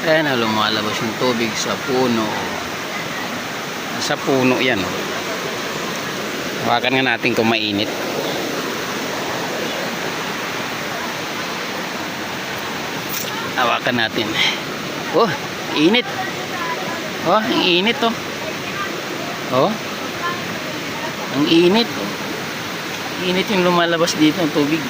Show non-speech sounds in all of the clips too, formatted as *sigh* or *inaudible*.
Ayan na lumalabas yung tubig sa puno. Sa puno yan. Hawakan nga natin kung mainit. Hawakan natin. Oh, init. Oh, ang init oh. Oh. Ang init. Init yung lumalabas dito ng tubig.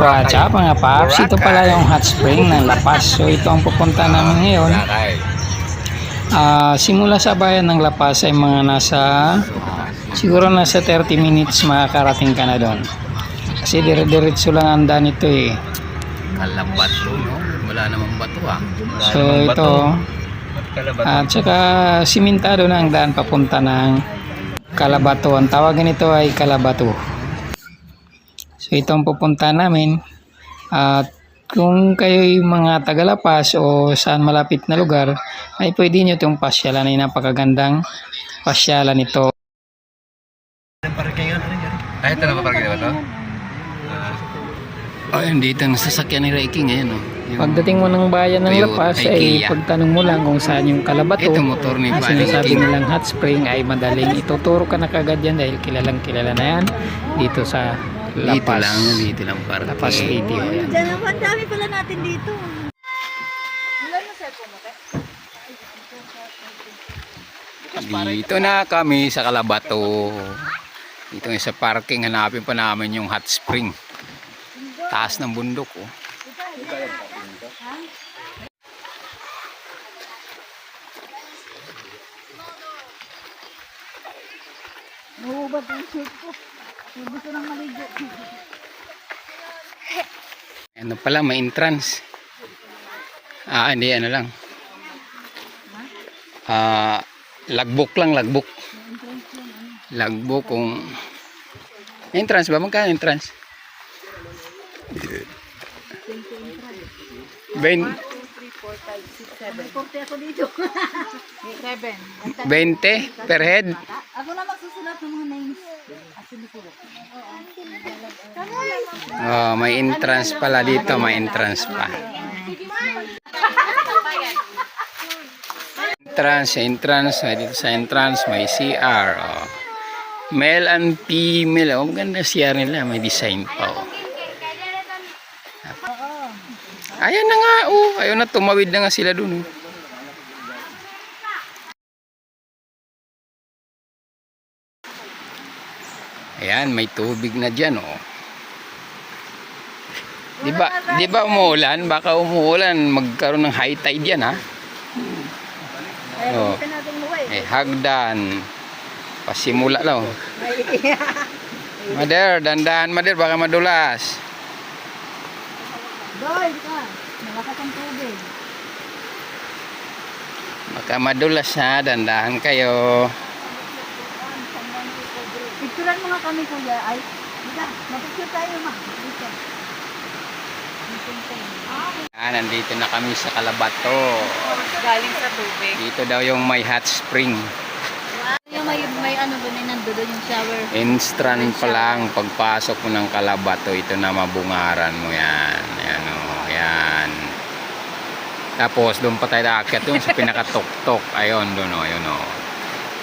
Boracay. Boracay mga paps, ito pala yung hot spring ng La Paz. So ito ang pupunta namin ngayon. Ah, simula sa bayan ng La Paz ay mga nasa siguro nasa 30 minutes makakarating ka na doon. Kasi dire-diretso lang ang daan ito eh. Kalabato, no? Wala namang bato ah. Wala So ito at saka simentado na ang daan papunta ng Kalabato. Ang tawag nito ay Kalabato. So ito ang pupunta namin. At kung kayo'y mga tagalapas o saan malapit na lugar, ay pwede nyo itong pasyalan ay napakagandang pasyalan nito. Ay, ito na ba parking ba to? Ayun, dito ang sasakyan ni Reiki ngayon. Oh. Yung- Pagdating mo ng bayan ng Toyota Lapas IKEA. ay pagtanong mo lang kung saan yung Kalabato. Ito motor ni na Bali sinasabi King. nilang hot spring ay madaling ituturo ka na kagad yan dahil kilalang kilala na yan dito sa La Dito lang, dito lang parking. La Paz City. o yan. Diyan naman, dami pala natin dito. Wala na cellphone mo, te? Dito na kami sa Kalabato. Dito nga sa parking, hanapin pa namin yung hot spring. Taas ng bundok. Oh. Nahubad ang shirt ko. Gusto nang maligo. ano pala, may entrance. Ah, hindi, ano lang. Ah, lagbok lang, lagbok. Lagbok kung... Entrance ba? Magkano entrance? 20. Reporte ako dito. 20 per head? Ako na magsusulat ng mga names. Oh, may entrance pala dito, may entrance pa. Entrance, entrance, dito sa entrance may CR. Oh. Male and female. Oh, maganda CR nila, may design pa. Oh. Ayan na nga, oh. Ayaw na, tumawid na nga sila dun. Oh. Ayan, may tubig na dyan, oh. Di ba, di ba umuulan? Baka umuulan, magkaroon ng high tide yan, ha? Oh. eh. Hagdan. Pasimula lang. oh. *laughs* Mader, dandahan, Mader, baka madulas. Doy, ka. Malakas ang tubig. Baka madulas ha, dandahan kayo. Picturean mo nga kami, kuya. Ay, Dika, mapicture tayo, ma. Dito. Ah, nandito na kami sa Kalabato. Galing sa tubig. Dito daw yung may hot spring. Yung may, may ano doon, ay nando doon yung shower. Instant pa lang pagpasok mo ng Kalabato, ito na mabungaran mo yan. Ayan o, yan. Tapos doon pa tayo aakyat doon sa pinakatok-tok. Ayun, doon o, ayun o.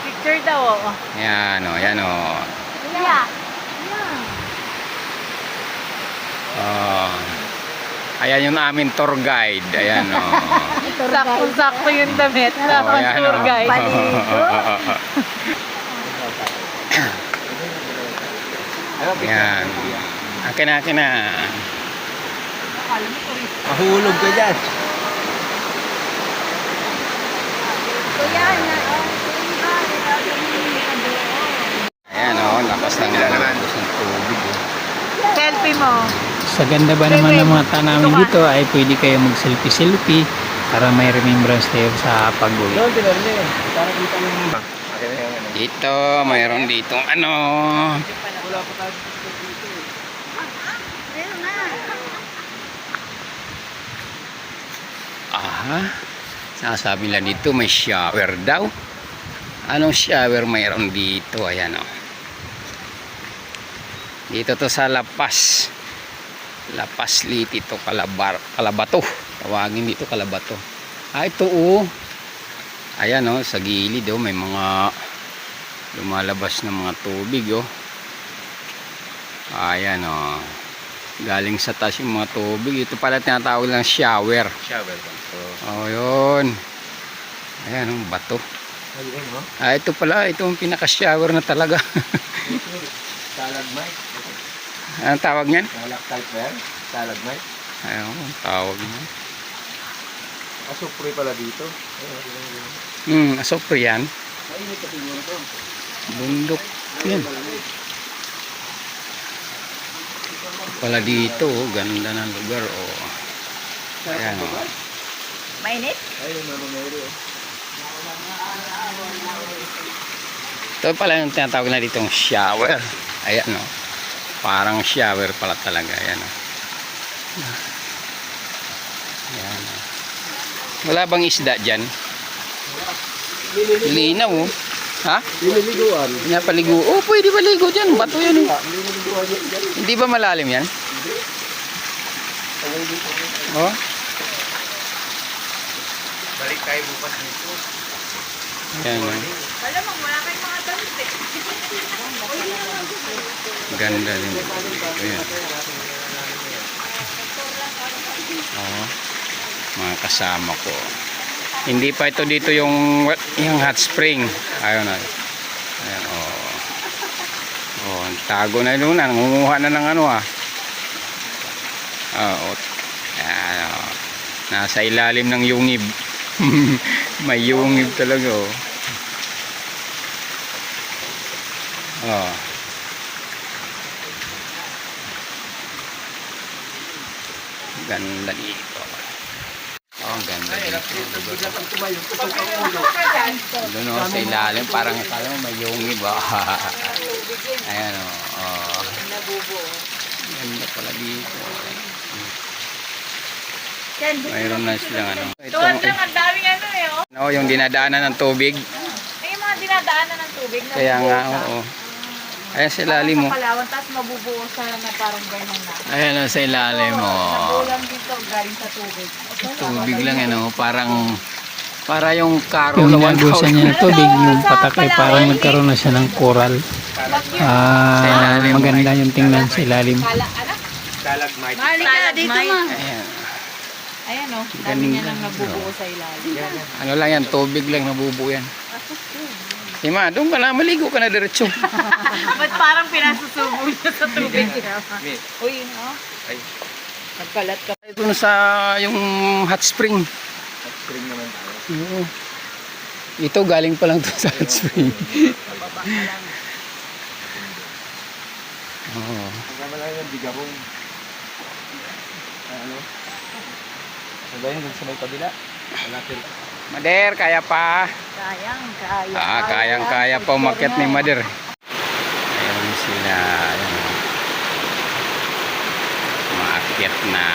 Picture daw, oo. Yan o, yan o. Kuya. Oh. Ayan yung aming tour guide. Ayan o. *laughs* Sakto-sakto yung damit. Oh, ayan, o. Yan. Akin na, akin na. Mahulog ka dyan. Kuya, na. Ayan o, lakas ng lalabas ng tubig. oh. Selfie mo. Sa ganda ba naman ng mga tanawin dito ay pwede kayo mag-selfie-selfie para may remembrance kayo sa pag-uwi. Ano. Dito, mayroon ditong ano. Wala pa tayo. Ayun na. Aha. Sasabi nila dito may shower daw. Anong shower mayroon dito? Ayan o. Dito to sa Lapas. Lapas Liti to Kalabar, Kalabato. Tawagin dito Kalabato. Ah, ito o. Ayan o, sa gilid o. May mga lumalabas na mga tubig o. Ayan o. Galing sa taas yung mga tubig. Ito pala tinatawag lang shower. Shower ba? So, O, yun. Ayan, ang bato. ayun, no? Ah, ito pala, ito ang pinaka-shower na talaga. *laughs* Stalagmite. Anong tawag niyan? Stalactite ba yan? Stalagmite. Ayun, ang tawag niyan. Asupre pala dito. Hmm, asopre yan. Mainit kasi siguro to. Bundok. Yan. Pala dito, oh, ganda ng lugar. Oh. Ayan, oh. Mainit? Oh. Ito pala yung tinatawag na ditong shower. Ayan, oh. Parang shower pala talaga. Ayan, oh. Ayan, oh. Wala bang isda dyan? Linaw, oh. Ha? Liniliguan. Pinapaligo. Oh, pwede paligo dyan. Bato yan, eh. Yan. yan. Hindi ba malalim yan? Dito. Oh. Balik tayo bukas dito. Ayan, oh. Malamang wala kayong mga damit eh. Ganda din. Ayan. Oo. Mga kasama ko. Hindi pa ito dito yung yung hot spring. Ayun na. Ayan, oh. Oh, tago na yun. Nangunguha na ng ano ah. Oo. Ayan, oh. Nasa ilalim ng yungib. *laughs* May yungib talaga oh. Oh. Ganda dito. Oh, ang ganda dito. Bigla pag tumayo. Doon oh, sa ilalim, parang akala mo may yungib ah. *laughs* Ayan oh. oh. Ganda pala dito. Mayroon na silang ano. Ito, Tuwan lang, ang daming ano eh. Oh. no, yung dinadaanan ng tubig. Ay, yung mga dinadaanan ng tubig na Kaya nga, oo. Ayan sa ilalim mo. Sa Palawan, tapos mabubuo sa na parang ganyan na. Ayan oh, sa ilalim mo. Nabulang dito, galing sa tubig. Tubig lang ano, parang para yung karo Yung na inagusan niya ng tubig, yung patak ay parang nagkaroon na siya ng coral. Ah, maganda yung tingnan sa ilalim. Stalagmite. Mali ka dito, ma. Ayan. Ayan o, dami Galing niya lang. nabubuo sa ilalim. Ano lang yan, tubig lang nabubuo yan. Si Ma, doon ka na, maligo ka na diretso. *laughs* Ba't parang pinasusubo niya sa tubig? Uy, oh. Ay. Nagkalat ka. Ito na sa yung hot spring. At spring naman tayo. Oo. Ito galing pa lang to sa hot spring. Oo. Ang naman lang yung bigabong. Ah, Ano? Ano ba yun? Dun sa may kabila? Malapit. Mader, kaya pa. Kayang, kaya. Ah, kayang-kaya pa umakyat ni Mader. Ayun sila. Ayun. Maakyat na.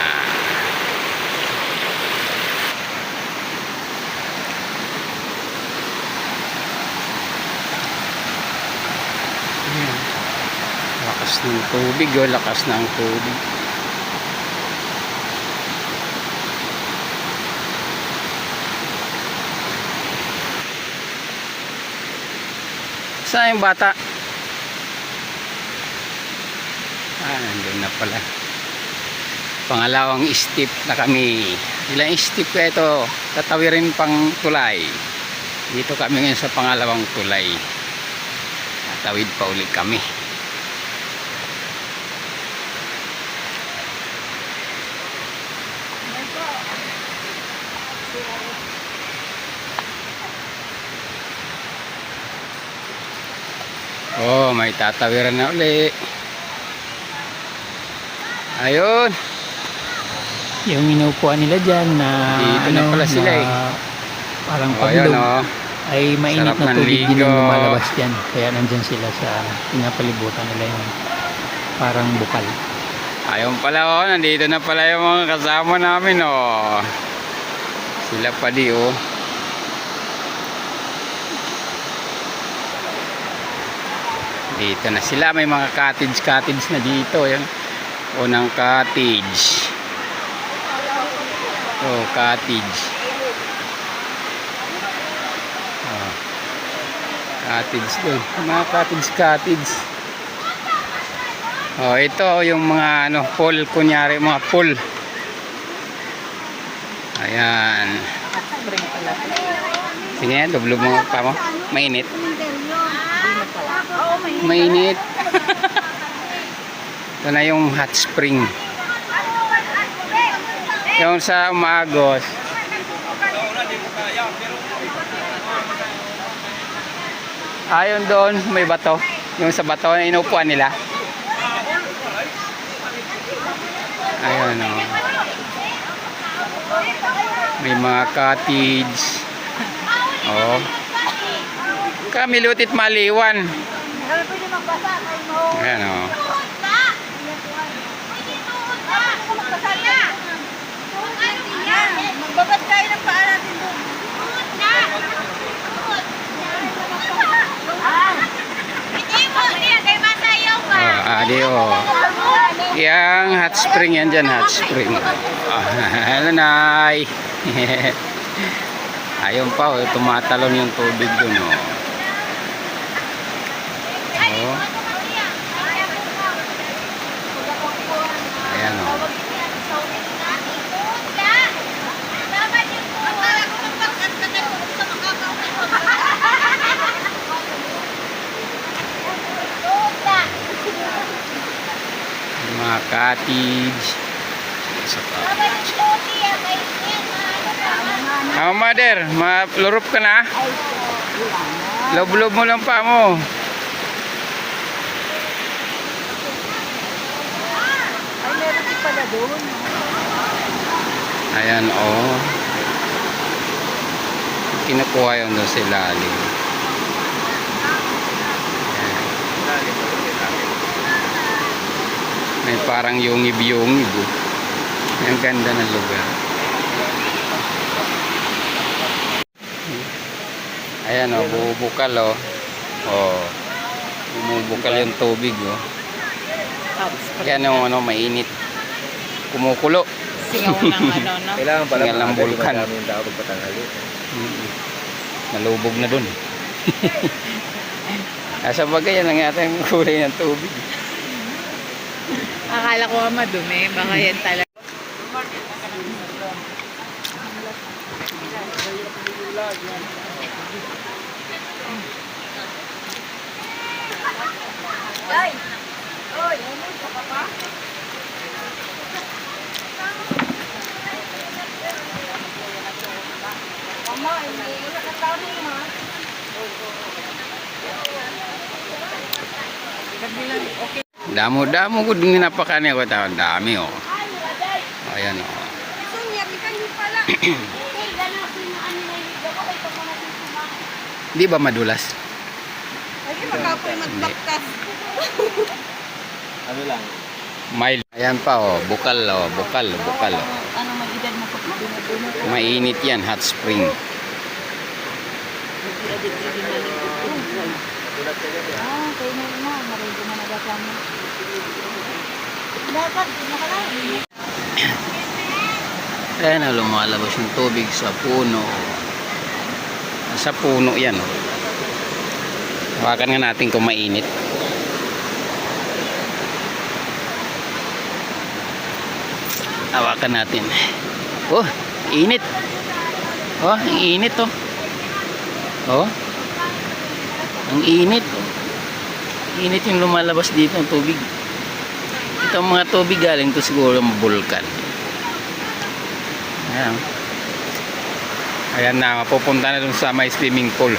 Ayan. Lakas ng tubig, oh. lakas ng tubig. Saan yung bata? Ah, nandun na pala. Pangalawang step na kami. Ilang step ka ito? Tatawirin pang tulay. Dito kami ngayon sa pangalawang tulay. Tatawid pa ulit kami. Oh, may tatawiran na uli. Ayun. Yung inupuan nila dyan na Dito na ano, pala sila na eh. parang Oh, ayun paglog oh. ay mainit Sarap na tubig din ang lumalabas dyan. Kaya nandyan sila sa pinapalibutan nila yung parang bukal. Ayun pala oh, nandito na pala yung mga kasama namin oh. Sila pa di oh. Dito na sila. May mga cottage-cottage na dito. Yan. Unang cottage. Oh, cottage. Oh. Cottage doon. Mga cottage-cottage. Oh, ito yung mga ano, pool kunyari, mga pool. Ayan. Sige, lublob mo pa mo. Mainit. Mainit. *laughs* Ito na yung hot spring. Yung sa umagos. Ayon doon, may bato. Yung sa bato na inupuan nila. Ayun o. May mga cottage. Oh. Kami lutit maliwan. Ayan o. Magbabad tayo ng paa natin doon. Ah, adi o. Yang hot spring yan dyan, hot spring. Ah, *laughs* hello, Nay. *laughs* Ayun pa, oh, tumatalon yung tubig dun, oh. Oh. Ayan, oh. Yung Mga cottage. Sa cottage. Oh, mother, malurup ka na? Lob-lob mo lang pa mo. Ay, meron din pala doon. Ayan, oh. Kinukuha yun doon sa ilalim. Ayan. May parang yungib-yungib. oh. Ang ganda ng lugar. Ayan, oh, bubukal, oh. Oh. Bumubukal yung tubig, oh. Kaya nung ano, mainit. Kumukulo. Singaw ng *laughs* ano, no? Kailangan pala Singal ng yung tao pagpatanghali. Mm. Nalubog na dun. *laughs* Asa bagay yan ang ating kulay ng tubig. Akala ko madumi. Baka yan talaga. Ay! Oy! Ano ka pa? Mama, hindi ko nakatawin mo. Damo-damo ko din napakani ako tao. Dami oh. Ayan oh. Eh, ano. Di ba madulas? Ay, makapoy magbaktas. Ano lang, Mild. Ayan pa oh. Bukal oh. Bukal. Bukal oh. Ano mag-edad mo? Mainit yan. Hot spring. Ah, kayo na na. Marido na nagatan mo. Dapat, nakalala. Ayan oh. Lumalabas yung tubig sa puno. Sa puno yan oh. Hawakan nga natin kung mainit. Hawakan natin. Oh, init. Oh, init oh. Oh. Ang init. Oh. Init yung lumalabas dito ng tubig. Ito ang mga tubig galing to siguro ng bulkan. Ayan. Ayan na, mapupunta na dun sa may swimming pool.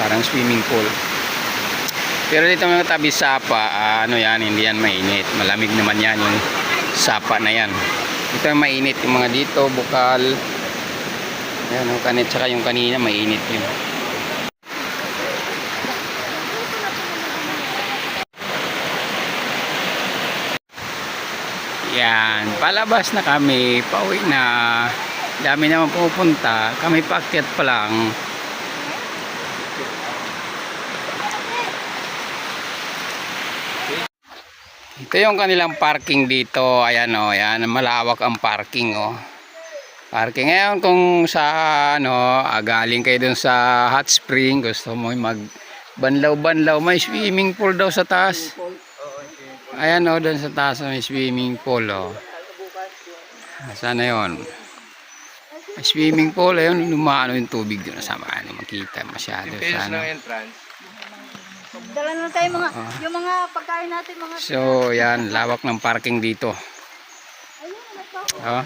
Parang swimming pool. Pero dito mga tabi sapa, ah, ano yan, hindi yan mainit. Malamig naman yan yung sapa na yan. Ito yung mainit, yung mga dito, bukal. Ayan, yung kanit, tsaka yung kanina, mainit yun. Yan, palabas na kami, pauwi na. Dami naman pupunta, kami paakyat pa lang. Ito yung kanilang parking dito. Ayan o, ayan. Malawak ang parking o. Parking. Ngayon kung sa ano, ah, galing kayo dun sa hot spring, gusto mo mag banlaw-banlaw, may swimming pool daw sa taas. Ayan o, dun sa taas may swimming pool o. Sana yon swimming pool, ayun, lumaano yung tubig dun. Sama, ano, makita masyado. Sana. entrance. Dala na tayo mga, Ah. yung mga pagkain natin, mga... So, yan, lawak ng parking dito. Ayun, nagpa- Oh.